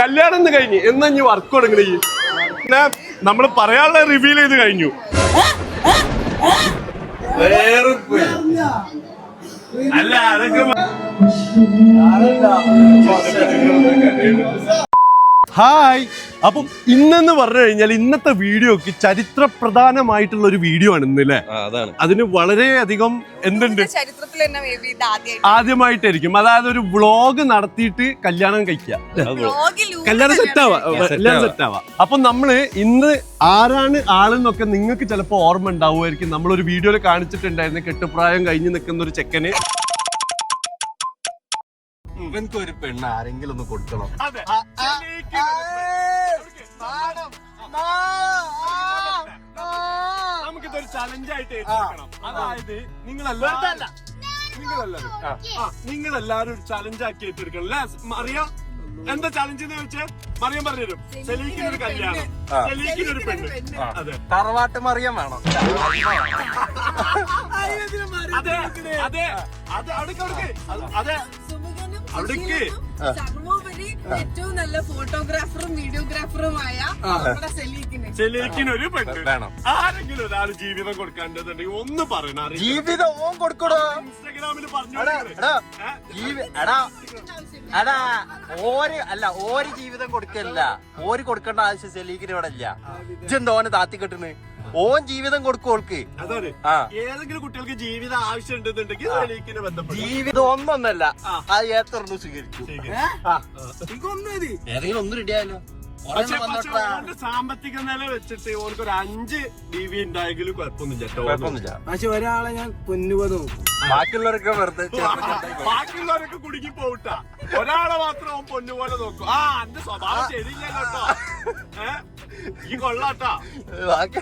കല്യാണം എന്ന് കഴിഞ്ഞ്. എന്നാ ഇനി വർക്ക് തുടങ്ങണ? നമ്മൾ പറയാനുള്ള റിവീൽ ചെയ്ത് കഴിഞ്ഞു. വേറെ. അല്ല അതൊക്കെ ഹായ്. അപ്പം ഇന്നെന്ന് പറഞ്ഞു കഴിഞ്ഞാൽ ഇന്നത്തെ വീഡിയോക്ക് ചരിത്ര പ്രധാനമായിട്ടുള്ള ഒരു വീഡിയോ ആണ് ഇന്നല്ലേ അതാണ്. അതിന് വളരെയധികം എന്തുണ്ട്? ആദ്യമായിട്ടായിരിക്കും. അതായത് ഒരു വ്ളോഗ് നടത്തിയിട്ട് കല്യാണം കഴിക്കുക കല്യാണം സെറ്റ് ആവാ. Yeah, കല്യാണം ആവാ. സെറ്റ് ആവാ. അപ്പൊ നമ്മൾ ഇന്ന് ആരാണ് ആളെന്നൊക്കെ നിങ്ങൾക്ക് ചിലപ്പോ ഓർമ്മ ഉണ്ടാവുമായിരിക്കും. നമ്മളൊരു വീഡിയോയിൽ കാണിച്ചിട്ടുണ്ടായിരുന്നു. കെട്ടുപ്രായം കഴിഞ്ഞ് നിൽക്കുന്ന ഒരു ചെക്കന്. ഇവൻക്ക് ഒരു പെണ്ണ് ആരെങ്കിലും ഒന്ന് കൊടുക്കണം അതെ. നമുക്കിതൊരു ചലഞ്ചായിട്ട് ഏറ്റെടുക്കണം. അതായത് നിങ്ങളെല്ലാവരും നിങ്ങളെല്ലാവരും. നിങ്ങളെല്ലാരും നിങ്ങളെല്ലാവരും ഒരു ചലഞ്ച് ആക്കി ഏറ്റെടുക്കണം അല്ലേ? മറിയ എന്താ ചലഞ്ച് എന്ന് വെച്ചാൽ മറിയം പറഞ്ഞുതരും സെലീക്കിന് ഒരു കല്യാണം. സെലീക്കിന് ഒരു പെണ്ണ്. അതെ. തറവാട്ട് മറിയം വേണം. അതെ അതെ. അതെ അവിടേക്ക് അവിടേക്ക്. അതെ അടുക്ക് അവിടേക്ക് സുശീലനും ഏറ്റവും നല്ല ഫോട്ടോഗ്രാഫറും വീഡിയോഗ്രാഫറുമായ നമ്മുടെ സെലീക്കിന്. സെലീക്കിന് ഒരു പെണ്ണ്. വേണം. ആരെങ്കിലും ഒരാൾ ജീവിതം കൊടുക്കാണ്ടെന്നുണ്ടെങ്കിൽ ഒന്ന് പറയണം അറിയില്ല. ജീവിതം ഓൻ കൊടുക്കടോ ഇൻസ്റ്റാഗ്രാമിൽ പറഞ്ഞു എടാ, എടാ, ജീവി എടാ എടാ ഓര് അല്ല ഓര് ജീവിതം കൊടുക്കല്ല ഓര് കൊടുക്കേണ്ട ആവശ്യം സെലീക്കിന് ഇവിടെ ഇല്ല. ഇജ്ജെന്തോനെ താത്തി കെട്ടുന്നു ഓൻ ജീവിതം കൊടുക്കും ഓൾക്ക്. അതാണ്. ആ. ഏതെങ്കിലും കുട്ടികൾക്ക് ജീവിതം ആവശ്യം ഉണ്ടെന്നുണ്ടെങ്കിൽ സെലീക്കിന് ബന്ധപ്പെട്ട് ജീവിതം ഒന്നൊന്നല്ല. അത് ഏത്ര സ്വീകരിച്ചു ഏതെങ്കിലും ഒന്നും റെഡിയായല്ലോ പക്ഷെ പക്ഷെ ഓന്റെ സാമ്പത്തിക നില വെച്ചിട്ട് ഓർക്ക് ഒരു അഞ്ച് ഡി വി ഉണ്ടായെങ്കിലും കുഴപ്പമൊന്നുമില്ല. കേട്ടോ. കുഴപ്പമൊന്നുമില്ല. പക്ഷെ ഒരാളെ ഞാൻ പൊന്നുപതും ബാക്കിയുള്ളവരൊക്കെ വെറുതെ ബാക്കിയുള്ളവരൊക്കെ കുടുങ്ങി പോവിട്ട. ഒരാളെ മാത്രം അവൻ പൊന്നുപോലെ നോക്കും. ആ എന്റെ സ്വഭാവം ശരിയില്ല കേട്ടോ ഏ? ഈ കൊള്ളാട്ടാ ബാക്കി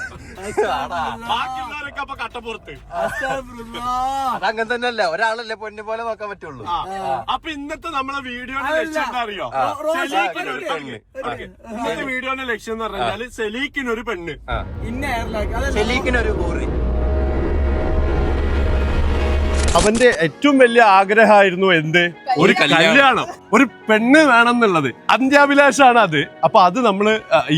ആടാ. ബാക്കിയുള്ളവരൊക്കെ അപ്പൊ കട്ടപ്പുറത്ത് അതങ്ങനെ തന്നെയല്ലേ? ഒരാളല്ലേ പൊന്നു പോലെ നോക്കാൻ പറ്റുള്ളൂ. ആ. അപ്പൊ ഇന്നത്തെ നമ്മളെ വീഡിയോയുടെ ലക്ഷ്യം എന്താ അറിയോ? ആ. സെലീക്കിന് ഒരു പെണ്ണ്. ഓക്കേ. ഇന്നത്തെ വീഡിയോന്റെ ലക്ഷ്യം എന്ന് പറഞ്ഞാൽ സെലീക്കിന് ഒരു പെണ്ണ്. ആ. ഇന്ന എയർലാക്ക് അതല്ല. ഷെലീക്കിനൊരു ഊറി അവന്റെ ഏറ്റവും വലിയ ആഗ്രഹമായിരുന്നു എന്ത്? ഒരു കല്യാണം. ഒരു പെണ്ണ് വേണമെന്നുള്ളത്. അന്ത്യാഭിലാഷാണ് അത്. അപ്പൊ അത് നമ്മൾ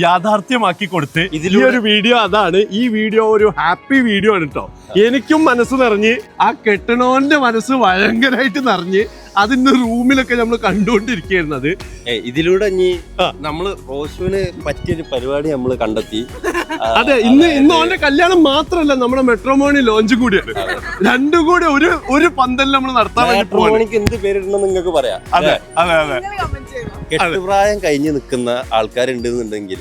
യാഥാർത്ഥ്യമാക്കി കൊടുത്ത് ഈ ഒരു വീഡിയോ അതാണ്. ഈ വീഡിയോ ഒരു ഹാപ്പി വീഡിയോ ആണ് കേട്ടോ എനിക്കും മനസ്സ് നിറഞ്ഞ് ആ കെട്ടണോന്റെ മനസ്സ് ഭയങ്കരമായിട്ട് നിറഞ്ഞ് അതിന്റെ റൂമിലൊക്കെ നമ്മൾ കണ്ടുകൊണ്ടിരിക്കുന്നത് ഇതിലൂടെ ഇനി. നമ്മൾ റോഷുവിന് പറ്റിയൊരു പരിപാടി നമ്മൾ കണ്ടെത്തി. അതെ ഇന്ന് ഇന്ന് ഓന്റെ കല്യാണം മാത്രമല്ല നമ്മുടെ മെട്രോമോണി ലോഞ്ച് കൂടിയാണ് രണ്ടും കൂടി ഒരു ഒരു പന്തൽ നമ്മൾ നടത്താൻ വേണ്ടി എന്ത് പേരിടണം നിങ്ങൾക്ക് പറയാം. അതെ അതെ അതെ. നിങ്ങൾ കമന്റ് ചെയ്യണം. കെട്ടുപ്രായം കഴിഞ്ഞ് നിൽക്കുന്ന ആൾക്കാരുണ്ടെന്നുണ്ടെങ്കിൽ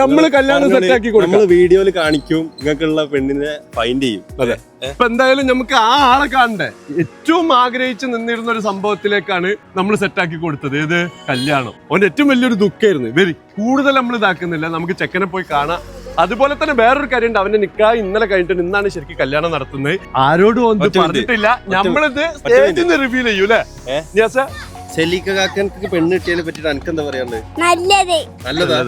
നമ്മൾ കല്യാണം സെറ്റ് ആക്കി കൊടുക്കും. നമ്മൾ വീഡിയോയിൽ കാണിക്കും. നിങ്ങൾക്കുള്ള പെണ്ണിനെ ഫൈൻഡ് ചെയ്യും. അതെ. ഇപ്പൊ എന്തായാലും നമുക്ക് ആ ആളെ കാണണ്ടേ? ഏറ്റവും ആഗ്രഹിച്ച് നിന്നിരുന്ന ഒരു സംഭവത്തിലേക്കാണ് നമ്മൾ സെറ്റാക്കി കൊടുത്തത്. ഏത്? കല്യാണം. ഓൻ ഏറ്റവും വലിയൊരു ദുഃഖമായിരുന്നു വെരി കൂടുതൽ നമ്മൾ ഇതാക്കുന്നില്ല. നമുക്ക് ചെക്കനെ പോയി കാണാം. അതുപോലെ തന്നെ വേറൊരു കാര്യമുണ്ട്. അവന്റെ നിക്കാ ഇന്നലെ കഴിഞ്ഞിട്ട് ഇന്നാണ് ശരിക്കും കല്യാണം നടത്തുന്നത്. ആരോടും ഒന്നും പറഞ്ഞിട്ടില്ല. നമ്മളിത് സ്റ്റേജിൽ നിന്ന് റിവീൽ ചെയ്യൂ അല്ലേ ഏ? സെലീക്ക കാക്കനക്ക് പെണ്ണ് കിട്ടിയതിനെ പറ്റിട്ട് അനക്ക് എന്താ പറയാനുള്ളത് നല്ലത്. നല്ലതാ.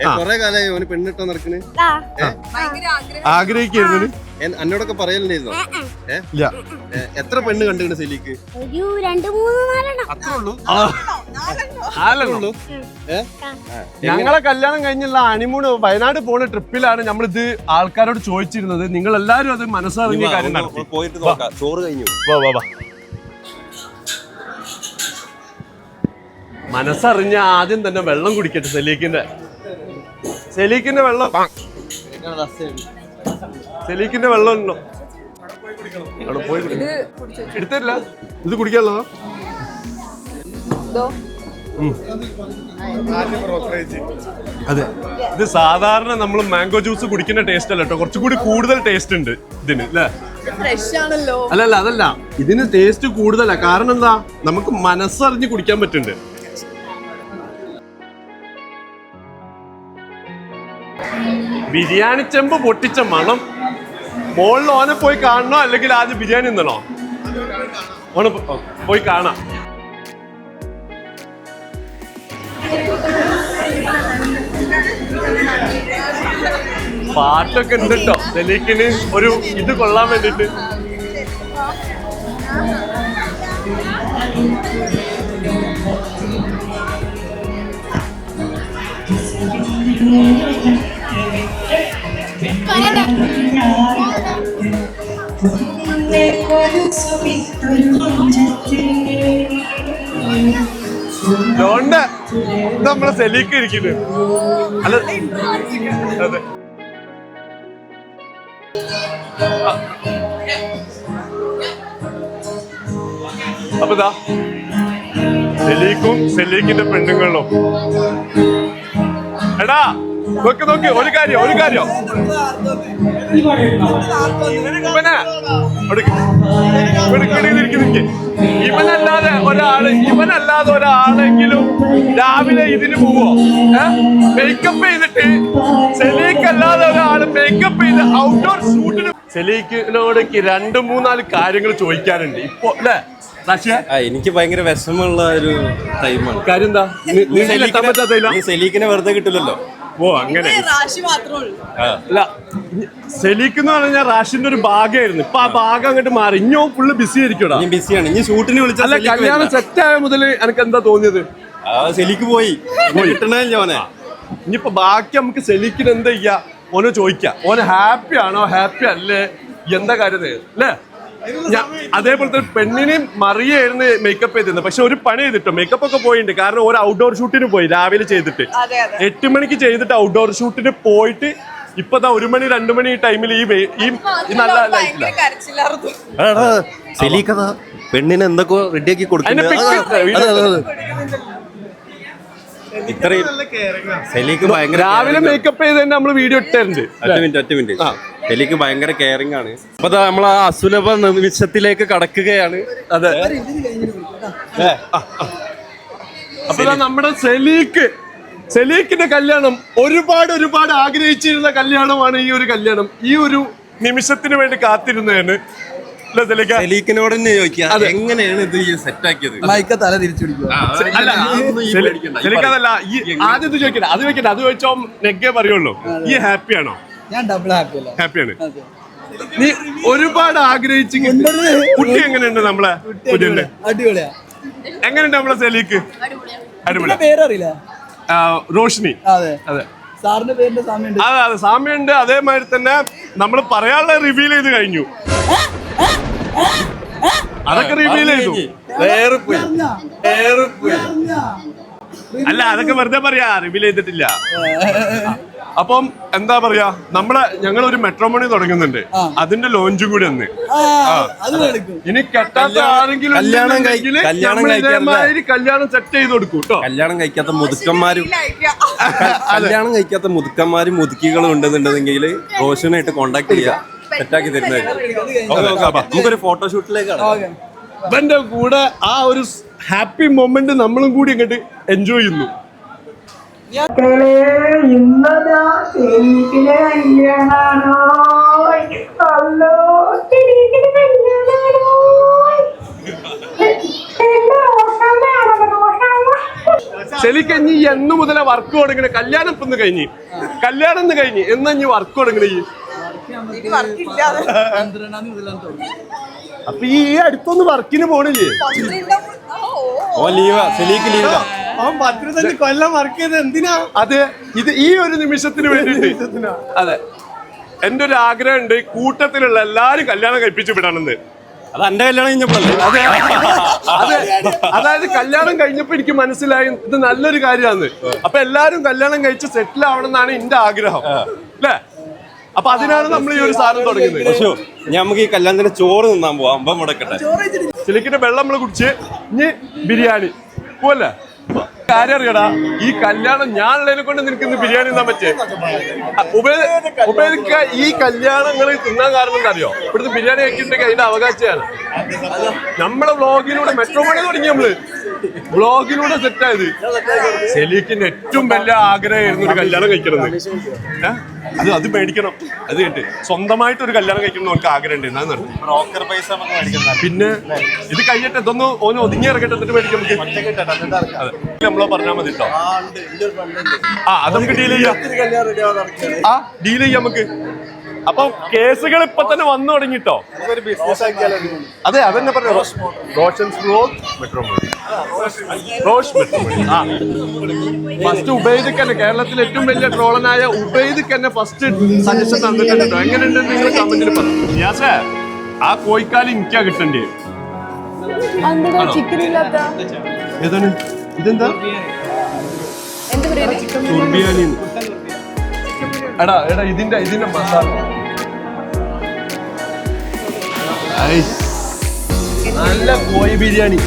ഏ, കൊറേ കാലമായി ഓന് കിട്ടാൻ നടക്കണ്? ആ. ഭയങ്കര ആഗ്രഹം. ആഗ്രഹിക്കുന്നു എൻ- എന്നോടൊക്കെ പറയലുണ്ടായിരുന്നോ? ഏ? ഇല്ല. ഏ, എത്ര പെണ്ണ് കണ്ടിട്ടുണ്ട് സെലീക്ക്? ഒരു രണ്ട് മൂന്ന് നാലെണ്ണം. അത്രേ ഉള്ളൂ? ആലല്ലോ ഏ? ഞങ്ങളെ കല്യാണം കഴിഞ്ഞുള്ള അണിമൂണ് വയനാട് പോണ ട്രിപ്പിലാണ് നമ്മളിത് ആൾക്കാരോട് ചോദിച്ചിരുന്നത്. നിങ്ങൾ എല്ലാരും അത് മനസ്സറിഞ്ഞ കാര്യം നടത്തി. പോയിട്ട് നോക്കാം. ചോറ് കഴിഞ്ഞു. വാ വാ വാ. മനസ്സറിഞ്ഞ ആദ്യം തന്നെ വെള്ളം കുടിക്കട്ടെ സെലീക്കിന്റെ സെലീക്കിന്റെ വെള്ളം. സെലീക്കിന്റെ വെള്ളം ഉണ്ടോ? അവിടെ പോയി കുടിക്കണം. എടുത്തരില്ല ഇത് കുടിക്കാമല്ലോ ഇതോ. അതെ. ഇത് സാധാരണ നമ്മൾ മാംഗോ ജ്യൂസ് കുടിക്കുന്ന ടേസ്റ്റ് അല്ല കേട്ടോ. കുറച്ചുകൂടി കൂടുതൽ ടേസ്റ്റ് ഉണ്ട് ഇതിന് അല്ലേ അല്ലല്ല അതല്ല. ഇതിന് ടേസ്റ്റ് കൂടുതലാ. കാരണം എന്താ? നമുക്ക് മനസ്സറിഞ്ഞ് കുടിക്കാൻ പറ്റുന്നുണ്ട്. ബിരിയാണി ചെമ്പ് പൊട്ടിച്ച മണം മോളിൽ ഓനെ പോയി കാണണോ അല്ലെങ്കിൽ ആദ്യം ബിരിയാണി നിന്നണോ ഓണ പോയി കാണാം. പാട്ടൊക്കെ ഉണ്ട് കേട്ടോ ഡൽഹിക്കിന് ഒരു ഇത് കൊള്ളാൻ വേണ്ടിട്ട്. ജോണ്ട് ഇത് നമ്മളെ സെലീക്ക് ഇരിക്കുന്നു. അല്ല അതെ. അപ്പൊ ഇതാ. സെലീക്കും സെലീക്കിന്റെ പെണ്ണുങ്ങളും എടാ നോക്ക് നോക്ക് ഒരു കാര്യം ഒരു കാര്യം. ഇവനെ. ഇവനല്ലാതെ ഒരാൾ ഇവനല്ലാതെ ഒരാളെങ്കിലും രാവിലെ ഇതിന് പോവോ? മേക്കപ്പ് ചെയ്തിട്ട് സെലീക്ക് അല്ലാതെ ഒരാൾ മേക്കപ്പ് ചെയ്ത് ഔട്ട്ഡോർ ഷൂട്ടിന് സെലീക്കിനോട് രണ്ടു മൂന്നാൽ കാര്യങ്ങൾ ചോദിക്കാനുണ്ട്. ഇപ്പൊ അല്ലേ? എനിക്ക് ഭയങ്കര വിഷമമുള്ള ഒരു ടൈമാണ് കാര്യം എന്താ? നീ സെലീക്കിനെ വെറുതെ കിട്ടില്ലല്ലോ ഓ അങ്ങനെ. റാശി മാത്രമേ ഉള്ളൂ. അല്ല സെലീക്ക് എന്ന് പറഞ്ഞാൽ റാഷിന്റെ ഒരു ഭാഗമായിരുന്നു ഇപ്പൊ ആ ഭാഗം അങ്ങോട്ട് മാറി. ഇഞ്ഞോ ഫുള്ള് ബിസി ആയിരിക്കും ഞാൻ ബിസിയാണ് ഇനി ഷൂട്ടിന് വിളിച്ചാൽ അല്ല കല്യാണം. സെറ്റ് ആയ മുതൽ എനിക്ക് എന്താ തോന്നിയത്? ആ സെലിക്ക് പോയി. കിട്ടണേ ഓനെ ഇനിയിപ്പോ ബാക്കി നമുക്ക് സെലിക്കിന് എന്താ ചെയ്യാ? ഓനെ ചോദിക്കാം. ഓനെ ഹാപ്പി ആണോ? ഹാപ്പി അല്ലേ? എന്താ കാര്യം അല്ലേ? അതേപോലെ തന്നെ പെണ്ണിനെയും മറിയായിരുന്നു മേക്കപ്പ് ചെയ്തിരുന്നത്. പക്ഷെ ഒരു പണി ചെയ്തിട്ടോ മേക്കപ്പ് ഒക്കെ പോയിട്ടുണ്ട്. കാരണം ഒരു ഔട്ട്ഡോർ ഷൂട്ടിന് പോയി രാവിലെ ചെയ്തിട്ട്. എട്ട് മണിക്ക് ചെയ്തിട്ട് ഔട്ട്ഡോർ ഷൂട്ടിന് പോയിട്ട് ഇപ്പതാ ഒരു മണി രണ്ടു മണി ടൈമിൽ ഈ ഈ ഈ നല്ല ലൈഫിലാണ് പെണ്ണിനെ എന്തൊക്കെ റെഡിയാക്കി കൊടുക്കുന്നത് ഇത്രയും സെലിക്ക് ഭയങ്കര രാവിലെ മേക്കപ്പ് ചെയ്ത് തന്നെ നമ്മൾ വീഡിയോ ഇട്ടുണ്ട് ഒറ്റ മിനിറ്റ് ഒറ്റ മിനിറ്റ് സെലീക്ക് ഭയങ്കര കെയറിംഗ് ആണ്. അപ്പൊ നമ്മൾ ആ അസുലഭ നിമിഷത്തിലേക്ക് കടക്കുകയാണ്. അതെ. അപ്പൊ നമ്മുടെ സെലീക്ക് സെലീക്കിന്റെ കല്യാണം ഒരുപാട് ഒരുപാട് ആഗ്രഹിച്ചിരുന്ന കല്യാണമാണ് ഈ ഒരു കല്യാണം. ഈ ഒരു നിമിഷത്തിന് വേണ്ടി കാത്തിരുന്നതാണ്. സെലീക്കിനോട് തന്നെ ചോദിക്കാം എങ്ങനെയാണ് ഇത് സെറ്റ് ആക്കിയത്? മൈക്ക തല തിരിച്ചു പിടിക്കുക. ഈ ആദ്യം അത് അത് നെഗേ പറയുള്ളൂ. ഈ ഞാൻ ഡബിൾ ഹാപ്പി ഹാപ്പിയാണ് നീ ഒരുപാട് ആഗ്രഹിച്ച് കുട്ടി എങ്ങനെയുണ്ട് നമ്മളെ അടിപൊളിയാ. എങ്ങനെയുണ്ട് നമ്മളെ സെലീക്ക്? അടിപൊളി പേരറിയില്ല. റോഷിനി. അതെ. അതെ. സാറിന്റെ പേരിന്റെ സമയമുണ്ട്. അതെ അതെ സാമ്യമുണ്ട്. അതേമാതിരി തന്നെ നമ്മൾ പറയാനുള്ള റിവീൽ ചെയ്ത് കഴിഞ്ഞു. അതൊക്കെ റിവീൽ ചെയ്തു. അല്ല അതൊക്കെ വെറുതെ പറയാ. റിവീൽ ചെയ്തിട്ടില്ല. അപ്പം എന്താ പറയാ? നമ്മളെ ഞങ്ങൾ ഒരു മെട്രോമണി തുടങ്ങുന്നുണ്ട്. അതിന്റെ ലോഞ്ചും കൂടി അന്ന്. ഇനി കെട്ടാത്ത ആരെങ്കിലും കല്യാണം കല്യാണം. കല്യാണം സെറ്റ് ചെയ്ത് കൊടുക്കും കേട്ടോ കല്യാണം കഴിക്കാത്ത മുതുക്കന്മാരും ഇല്ല. കല്യാണം കഴിക്കാത്ത മുതുക്കന്മാരും മുതുക്കികളും ഉണ്ടെന്നുണ്ടെങ്കിൽ റോഷനായിട്ട് കോണ്ടാക്ട് ചെയ്യുക സെറ്റാക്കി തരുന്നതായിരിക്കും നമുക്കൊരു ഫോട്ടോഷൂട്ടിലേക്കാണ്. ഇവന്റെ കൂടെ ആ ഒരു ഹാപ്പി മൊമെന്റ് നമ്മളും കൂടി ഇങ്ങോട്ട് എൻജോയ് ചെയ്യുന്നു. ശരിക്കഞ്ഞി എന്ന് മുതലേ വർക്ക് തുടങ്ങണേ കല്യാണം ഇപ്പൊ ഇന്ന് കഴിഞ്ഞ്. കല്യാണം ഇന്ന് കഴിഞ്ഞ്. എന്നാ ഇനി വർക്ക് തുടങ്ങണേ അപ്പൊ ഈ അടുത്തൊന്ന് വർക്കിന് പോണില്ലേ? ഓ ലീവാ സെലീക്ക് ലീവാ അവൻ പത്തിരുപത്തഞ്ച് കൊല്ലം വർക്ക് ചെയ്ത് എന്തിനാ? അതെ ഇത് ഈ ഒരു നിമിഷത്തിന് വേണ്ടി അതെ. എന്റെ ഒരു ആഗ്രഹം ഉണ്ട് കൂട്ടത്തിലുള്ള എല്ലാരും കല്യാണം കഴിപ്പിച്ചു വിടണമെന്ന്. അത് എന്റെ കല്യാണം കഴിഞ്ഞപ്പോഴല്ലേ? അതെ. അതായത് കല്യാണം കഴിഞ്ഞപ്പോ എനിക്ക് മനസ്സിലായി ഇത് നല്ലൊരു കാര്യമാണ്. അപ്പൊ എല്ലാരും കല്യാണം കഴിച്ച് സെറ്റിൽ ആവണം എന്നാണ് എന്റെ ആഗ്രഹം അല്ലേ? അപ്പൊ അതിനാണ് നമ്മൾ ഈ ഒരു സാധനം തുടങ്ങിയത് പക്ഷേ നമുക്ക് ഈ കല്യാണത്തിന് ചോറ് നിന്നാൻ പോവാം. അമ്പം മുടക്കട്ടെ ചിലക്കിന്റെ വെള്ളം നമ്മൾ കുടിച്ച് ഇനി ബിരിയാണി. പോവല്ലേ? കാര്യം അറിയടാ ഈ കല്യാണം ഞാൻ ഉള്ളതിനെ കൊണ്ട് നിനക്ക് ഇന്ന് ബിരിയാണി തിന്നാൻ പറ്റേ ഉപയോഗിക്ക ഈ കല്യാണങ്ങൾ തിന്നാൻ കാരണം എന്താ അറിയോ ഇവിടുത്തെ ബിരിയാണി കഴിക്കുന്നുണ്ടെങ്കിൽ അതിന്റെ അവകാശമാണ്. നമ്മളെ വ്ളോഗിലൂടെ മെട്രോ മണി തുടങ്ങി നമ്മൾ. വ്ളോഗിലൂടെ സെറ്റായത് സെലീക്കിന്റെ ഏറ്റവും വലിയ ആഗ്രഹമായിരുന്നു ഒരു കല്യാണം കഴിക്കണമെന്ന്. അത് അത് മേടിക്കണം. അത് കേട്ട് സ്വന്തമായിട്ട് ഒരു കല്യാണം കഴിക്കണം നമുക്ക് ആഗ്രഹം ഉണ്ട് എന്നാ നടത്തി ബ്രോക്കർ പൈസ പിന്നെ ഇത് കഴിഞ്ഞിട്ട് ഇതൊന്ന് ഓന് ഒതുങ്ങി ഇറക്കട്ടെ എന്നിട്ട് മേടിക്കാം നമുക്ക്. നമ്മളോ പറഞ്ഞാൽ മതി കേട്ടോ ആ അത് നമുക്ക് ഡീൽ ചെയ്യാം. ആ ഡീൽ ചെയ്യാം നമുക്ക്. അപ്പൊ കേസുകൾ ഇപ്പൊ തന്നെ വന്നു തുടങ്ങിട്ടോ? അതെ അതെന്നെ പറഞ്ഞു Roshan blog Metro Rosh Metro ആ. ഫസ്റ്റ് ഉബൈദ് തന്നെ കേരളത്തിലെ ഏറ്റവും വലിയ ട്രോളനായ ഉബൈദിക്ക് തന്നെ ഫസ്റ്റ് സജഷൻ തന്നിട്ടുണ്ടോ. എങ്ങനെയുണ്ട് നിങ്ങൾ കമന്റിൽ പറഞ്ഞു നിയാസേ ആ കോഴിക്കാലി എനിക്കാ കിട്ടണ്ടേ. ഏതാണ്? ഇതെന്താ? എടാ എടാ ഇതിന്റെ ഇതിന്റെ മസാല. നല്ല കോഴി ബിരിയാണി?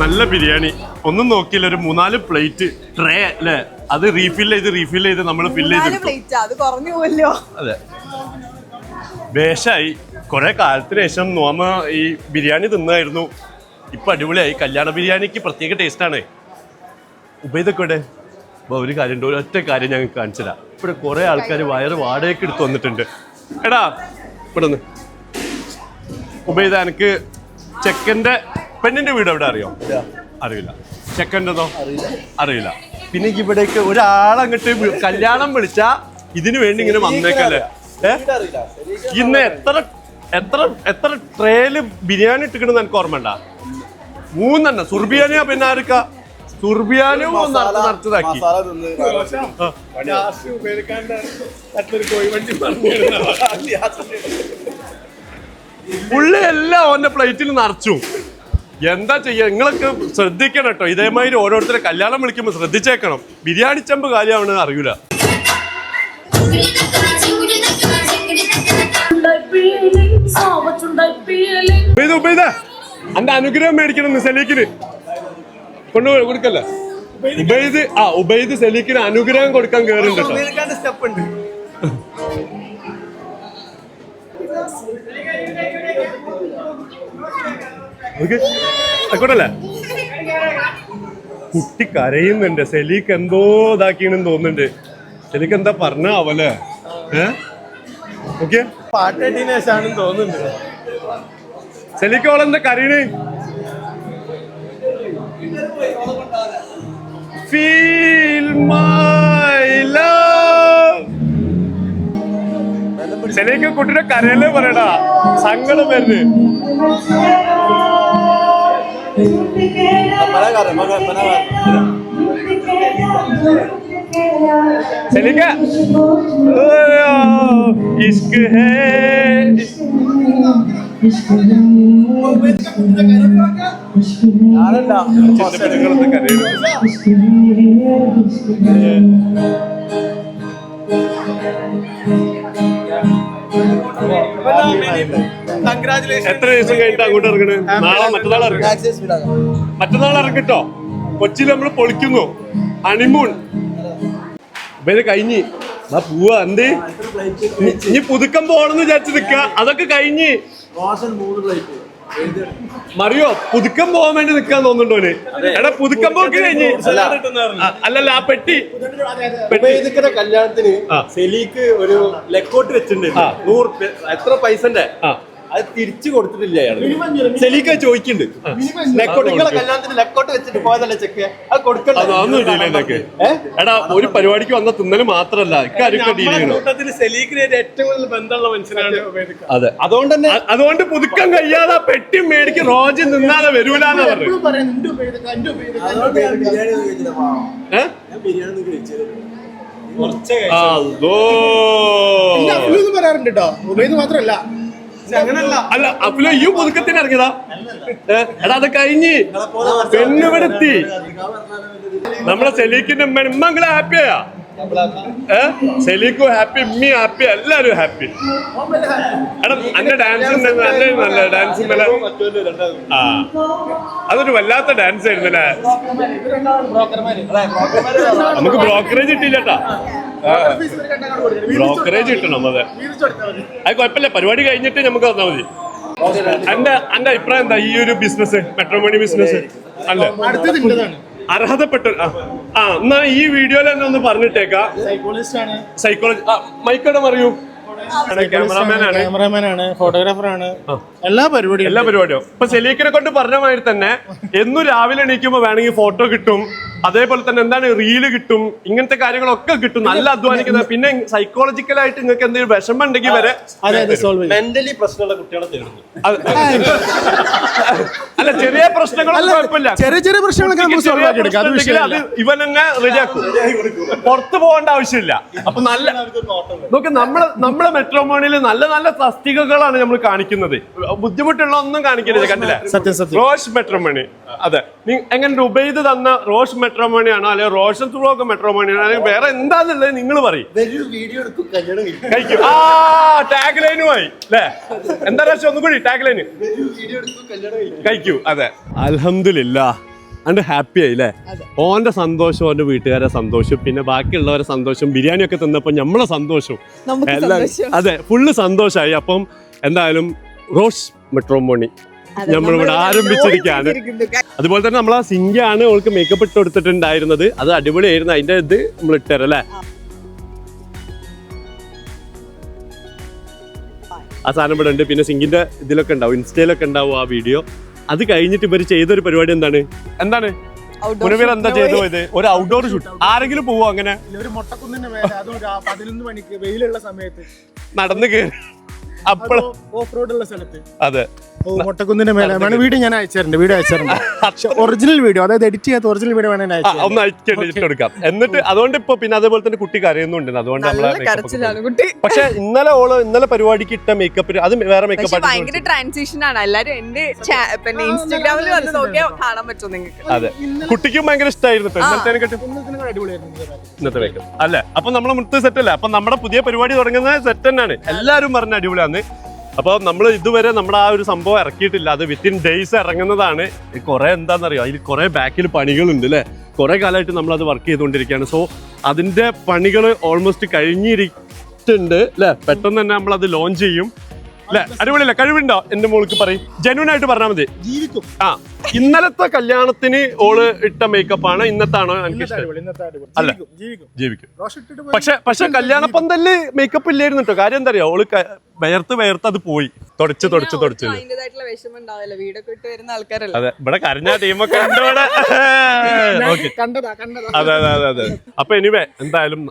നല്ല ബിരിയാണി. ഒന്നും നോക്കിയില്ല ഒരു മൂന്നാൽ പ്ലേറ്റ് ട്രേ അല്ലേ? അത് റീഫിൽ ചെയ്ത് റീഫിൽ ചെയ്ത് നമ്മൾ ഫില്ല് ചെയ്ത് പ്ലേറ്റ് അത് കുറഞ്ഞു പോവല്ലോ. അതെ. വേഷായി. കുറെ കാലത്തിന് ശേഷം നോമ ഈ ബിരിയാണി തിന്നായിരുന്നു. ഇപ്പൊ അടിപൊളിയായി. കല്യാണ ബിരിയാണിക്ക് പ്രത്യേക ടേസ്റ്റാണ് ഉപയോഗിതൊക്കെ ഇവിടെ അപ്പൊ ഒരു കാര്യം ഉണ്ട് ഒരൊറ്റ കാര്യം ഞങ്ങൾക്ക് കാണിച്ചതാ ഇവിടെ കുറേ ആൾക്കാർ വയറ് വാടകയ്ക്ക് എടുത്ത് വന്നിട്ടുണ്ട്. എടാ ഇവിടെ നിന്ന് ഉപയോഗിത എനിക്ക് ചെക്കന്റെ പെണ്ണിന്റെ വീട് എവിടെ അറിയോ? അറിയില്ല. ചെക്കന്റെതോ അറിയില്ല. പിന്നെ ഇവിടേക്ക് ഒരാളങ്ങട്ട് കല്യാണം വിളിച്ചാ ഇതിനു വേണ്ടി ഇങ്ങനെ വന്നേക്കല്ലേ? ഇന്ന് എത്ര എത്ര എത്ര ട്രേൽ ബിരിയാണി ഇട്ടിക്കണെന്ന് എനിക്ക് ഓർമ്മ ഉണ്ടാ മൂന്നെണ്ണം. സുർബിയാനിയാ പിന്നെ ആർക്കാ? സുർബിയാനും ഒന്ന് നടത്ത് നടത്തതാക്കി. പുള്ളി എല്ലാം അവന്റെ പ്ലേറ്റിൽ നിറച്ചു എന്താ ചെയ്യുക നിങ്ങളൊക്കെ ശ്രദ്ധിക്കണം കേട്ടോ ഇതേമാതിരി ഓരോരുത്തരെ കല്യാണം വിളിക്കുമ്പോൾ ശ്രദ്ധിച്ചേക്കണം ബിരിയാണി ചെമ്പ് കാര്യമാണ് അറിയൂല അന്റെ അനുഗ്രഹം മേടിക്കണം സലീക്കിന് കൊണ്ടുപോയി കൊടുക്കല്ല? ഉബൈദ് ആ ഉബൈദ് സലീഖിന് അനുഗ്രഹം കൊടുക്കാൻ കേറുന്നുണ്ട് കേട്ടോ. സ്റ്റെപ്പ് ഉണ്ട് ആയിക്കോട്ടല്ലേ? കുട്ടി കരയുന്നുണ്ട്. സെലീക്ക് എന്തോ ഇതാക്കിയെന്ന് തോന്നുന്നുണ്ട്. സെലീക്ക് എന്താ പറഞ്ഞാവല്ലേ? ഏ? ഓക്കെ ആണെന്ന് തോന്നുന്നുണ്ട്. സെലീക്ക് അവളെന്താ കരയണ്? Feel my love. സെലീക്ക് കുട്ടിയുടെ കരയല്ലേ പറയടാ സങ്കടം വരുന്നത് സെലീക്ക ഇഷ്ക് ഹേ എത്ര ദിവസം കഴിഞ്ഞിട്ട് അങ്ങോട്ട് ഇറങ്ങണേ? നാളെ മറ്റന്നാൾ ഇറങ്ങും. മറ്റന്നാൾ ഇറങ്ങിട്ടോ? കൊച്ചിയിൽ നമ്മൾ പൊളിക്കുന്നു. അണിമൂൺ ഇവർ കഴിഞ്ഞ്. പോവാ എന്ത്? ഇനി പുതുക്കം പോണെന്ന് വിചാരിച്ചു നിക്ക. അതൊക്കെ കഴിഞ്ഞ്. മറിയോ പുതുക്കം പോകാൻ വേണ്ടി നിക്കാൻ തോന്നുന്നുണ്ടോ എടാ പുതുക്കം പോക്ക് കഴിഞ്ഞ്. അല്ലല്ല ആ പെട്ടി. ഉബൈദിക്കയുടെ കല്യാണത്തിന്. സെലീക്ക് ഒരു ലെക്കോട്ട് വെച്ചിട്ടുണ്ട്. നൂറ് എത്ര പൈസന്റെ ആ. അത് തിരിച്ചു കൊടുത്തിട്ടില്ല അയാൾ ചെലിക്ക ചോദിക്കുന്നുണ്ട്. ലെക്കോട്ട് കല്യാണത്തിന് ലെക്കോട്ട് വെച്ചിട്ട് പോയതല്ലേ ചെക്ക്? അത് കൊടുക്കണ്ട? എടാ ഒരു പരിപാടിക്ക് വന്ന തിന്നൽ മാത്രല്ല. ഏറ്റവും കൂടുതൽ ബന്ധമുള്ള മനുഷ്യനാണ് ഉപയോഗിക്കുക അതെ. അതുകൊണ്ട് തന്നെ അതുകൊണ്ട് പുതുക്കം കഴിയാതെ പെട്ടി മേടിക്ക് റോജ് നിന്നാതെ വരൂലെന്ന് പറഞ്ഞു. പറയാറുണ്ട് കേട്ടോ ഉപയോഗിച്ച് മാത്രമല്ല അല്ല അപ്പല ഈ പുതുക്കത്തിന് ഇറങ്ങിയതാ? എടാ അത് കഴിഞ്ഞ് പെണ്ണുവിടെത്തി. നമ്മളെ സെലീക്കിന്റെ ഉമ്മ ഹാപ്പിയാ ഏ സെലീക്കും ഹാപ്പി ഉമ്മി ഹാപ്പി എല്ലാരും ഹാപ്പി എടാ അന്റെ ഡാൻസ് നല്ല നല്ല ഡാൻസ് ആ. അതൊരു വല്ലാത്ത ഡാൻസ് ആയിരുന്നു അല്ലേ? നമുക്ക് ബ്രോക്കറേജ് കിട്ടിയില്ലട്ടാ. ബ്രോക്കറേജ് കിട്ടണം അതെ. അത് കുഴപ്പമില്ല പരിപാടി കഴിഞ്ഞിട്ട് നമുക്ക് വന്നാൽ മതി. എന്റെ എന്റെ അഭിപ്രായം എന്താ? ഈ ഒരു ബിസിനസ് മെട്രോമണി ബിസിനസ് അല്ലേ? അർഹതപ്പെട്ട ആ. എന്നാ ഈ വീഡിയോയിൽ തന്നെ ഒന്ന് പറഞ്ഞിട്ടേക്കാം. സൈക്കോളജി മൈക്കോടെ പറയൂ? ഫോട്ടോഗ്രാഫർ ആണ് എല്ലാ പരിപാടിയും എല്ലാ പരിപാടിയും. ഇപ്പൊ സെലീക്കിനെ കൊണ്ട് പറഞ്ഞ മാതിരി തന്നെ എന്നും രാവിലെ എണീക്കുമ്പോ വേണമെങ്കിൽ ഫോട്ടോ കിട്ടും. അതേപോലെ തന്നെ എന്താണ് റീൽ കിട്ടും ഇങ്ങനത്തെ കാര്യങ്ങളൊക്കെ കിട്ടും നല്ല അധ്വാനിക്കുന്നത് പിന്നെ സൈക്കോളജിക്കലായിട്ട് നിങ്ങൾക്ക് എന്തെങ്കിലും വിഷമം ഉണ്ടെങ്കിൽ വരെ മെന്റലി പ്രശ്നമുള്ള കുട്ടികളെ അല്ല ചെറിയ പ്രശ്നങ്ങളൊന്നും കുഴപ്പമില്ല. ചെറിയ ചെറിയ പ്രശ്നങ്ങളൊക്കെ അത് ഇവൻ തന്നെ റെഡിയാക്കും പുറത്തു പോകേണ്ട ആവശ്യമില്ല. അപ്പൊ നല്ല നോക്ക് നമ്മളെ നമ്മളെ മെട്രോമോണിയിൽ നല്ല നല്ല തസ്തികകളാണ് നമ്മൾ കാണിക്കുന്നത്. ബുദ്ധിമുട്ടുള്ള ഒന്നും കാണിക്കരുത് കണ്ടില്ല? സത്യം സത്യം. റോഷ് മെട്രോമണി അതെ. എങ്ങനെ ഉബൈദ് തന്ന റോഷ് മെട്രോമണി ആണോ അല്ലെങ്കിൽ റോഷൻ ത്രൂക്ക് മെട്രോമണി ആണോ അല്ലെങ്കിൽ വേറെ എന്താന്നുള്ളത് നിങ്ങൾ പറയും. വീഡിയോ എടുക്കും കഴിക്കും. ആ ടാഗ് ലൈനുമായി അല്ലേ? എന്താ രാശി ഒന്നും കൂടി ടാഗ് ലൈന് വീഡിയോ എടുക്കും കല്യാണം കഴിക്കും. അതെ. അലഹമില്ല അണ്ട് ഹാപ്പി ആയി അല്ലേ? ഓന്റെ സന്തോഷം ഓന്റെ വീട്ടുകാരെ സന്തോഷം പിന്നെ ബാക്കിയുള്ളവരെ സന്തോഷം ബിരിയാണി ഒക്കെ തിന്നപ്പോ നമ്മളെ സന്തോഷം നമുക്ക് എല്ലാം സന്തോഷം. അതെ ഫുള്ള് സന്തോഷമായി അപ്പം എന്തായാലും റോഷ് മെട്രോമോണി. നമ്മളിവിടെ ആരംഭിച്ചിരിക്കാണ് ആരംഭിച്ചിരിക്കുകയാണ്. അതുപോലെ തന്നെ നമ്മൾ ആ സിങ്കാണ് ഓൾക്ക് മേക്കപ്പ് ഇട്ട് കൊടുത്തിട്ടുണ്ടായിരുന്നത്. അത് അടിപൊളിയായിരുന്നു. അതിന്റെ ഇത് നമ്മൾ ഇട്ടരല്ലേ ആ. സാധനം ഇവിടെ ഉണ്ട്. പിന്നെ സിങ്കിന്റെ ഇതിലൊക്കെ ഉണ്ടാവും. ഇൻസ്റ്റയിലൊക്കെ ഉണ്ടാവും ആ വീഡിയോ. അത് കഴിഞ്ഞിട്ട് ഇവർ ചെയ്തൊരു പരിപാടി എന്താണ്? എന്താണ്? മുനവീർ എന്താ ചെയ്തു പോയത് ഒരു ഔട്ട്ഡോർ ഷൂട്ട് ആരെങ്കിലും പോവോ അങ്ങനെ? ഒരു മൊട്ടക്കുന്നിന്റെ മേലെ അതും പതിനൊന്ന് മണിക്ക് വെയിലുള്ള സമയത്ത്. നടന്നു കയറി അപ്പോൾ ഓഫ് റോഡുള്ള സ്ഥലത്ത്. അതെ. മൊട്ടക്കുന്നിന്റെ മേലെ. വേണം വീഡിയോ ഞാൻ അയച്ചിട്ടുണ്ട് വീഡിയോ അയച്ചിട്ടുണ്ട് ഒറിജിനൽ വീഡിയോ അതായത് എഡിറ്റ് ചെയ്യാത്ത ഒറിജിനൽ വീഡിയോ വേണം ഒന്ന് അയച്ചിട്ട് കൊടുക്കാം എന്നിട്ട് അതുകൊണ്ട് ഇപ്പൊ പിന്നെ അതേപോലെ തന്നെ കുട്ടി കരയുന്നുണ്ട് അതുകൊണ്ട് നമ്മളെ പക്ഷെ ഇന്നലെ ഓൾ ഇന്നലെ പരിപാടിക്ക് ഇട്ട മേക്കപ്പ് അത് വേറെ മേക്കപ്പ് ഭയങ്കര ട്രാൻസിഷൻ ആണ്. എല്ലാരും എന്റെ പിന്നെ ഇൻസ്റ്റാഗ്രാമിൽ വന്ന് നോക്കിയാൽ കാണാൻ പറ്റും നിങ്ങൾക്ക്. അതെ. കുട്ടിക്കും ഭയങ്കര ഇഷ്ടമായിരുന്നു ഇന്നത്തെ മേക്കപ്പ് അല്ലെ? അപ്പൊ നമ്മളെ മുത്ത് സെറ്റ് അല്ലേ? അപ്പൊ നമ്മുടെ പുതിയ പരിപാടി തുടങ്ങുന്ന സെറ്റ് തന്നെയാണ്. എല്ലാരും പറഞ്ഞ അടിപൊളിയാണ് അപ്പൊ നമ്മൾ ഇതുവരെ നമ്മുടെ ആ ഒരു സംഭവം ഇറക്കിയിട്ടില്ല. അത് വിത്തിൻ ഡേയ്സ് ഇറങ്ങുന്നതാണ്. കുറെ എന്താണെന്നറിയോ അതിൽ കുറെ ബാക്കിൽ പണികളുണ്ട് അല്ലേ കുറെ കാലമായിട്ട് നമ്മൾ അത് വർക്ക് ചെയ്തുകൊണ്ടിരിക്കുകയാണ്. സോ അതിന്റെ പണികൾ ഓൾമോസ്റ്റ് കഴിഞ്ഞിരിക്കുന്നുണ്ട് അല്ലേ പെട്ടെന്ന് തന്നെ നമ്മൾ അത് ലോഞ്ച് ചെയ്യും. അല്ലെ അടിപൊളിയല്ലേ? കഴിവുണ്ടോ? എന്റെ മോൾക്ക് പറയും. ജനുവൻ ആയിട്ട് പറഞ്ഞാൽ മതി. ജീവിക്കും. ആ. ഇന്നലത്തെ കല്യാണത്തിന് ഓൾ ഇട്ട മേക്കപ്പ് ആണ് ഇന്നത്താണോ എനിക്ക് അല്ല. ജീവിക്കും പക്ഷെ പക്ഷെ കല്യാണ പന്തൽ മേക്കപ്പ് ഇല്ലായിരുന്നു കേട്ടോ കാര്യം എന്താ അറിയോ? ഓൾ വയർത്ത് വിയർത്ത് അത് പോയി. തുടച്ച് തുടച്ച് തുടച്ച്. അതിന്റേതായിട്ടുള്ള വിഷമം ഉണ്ടാവില്ല. വീടൊക്കെ ഇട്ട് വരുന്ന ആൾക്കാരല്ല? അതെ ഇവിടെ കരഞ്ഞ ടീമൊക്കെ അതെ അതെ അതെ അതെ. അപ്പൊ എനിവേ എന്തായാലും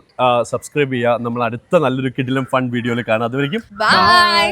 സബ്സ്ക്രൈബ് ചെയ്യുക നമ്മൾ അടുത്ത നല്ലൊരു കിഡിലും ഫൺ വീഡിയോയിൽ കാണാം. അതുവരെയും ബൈ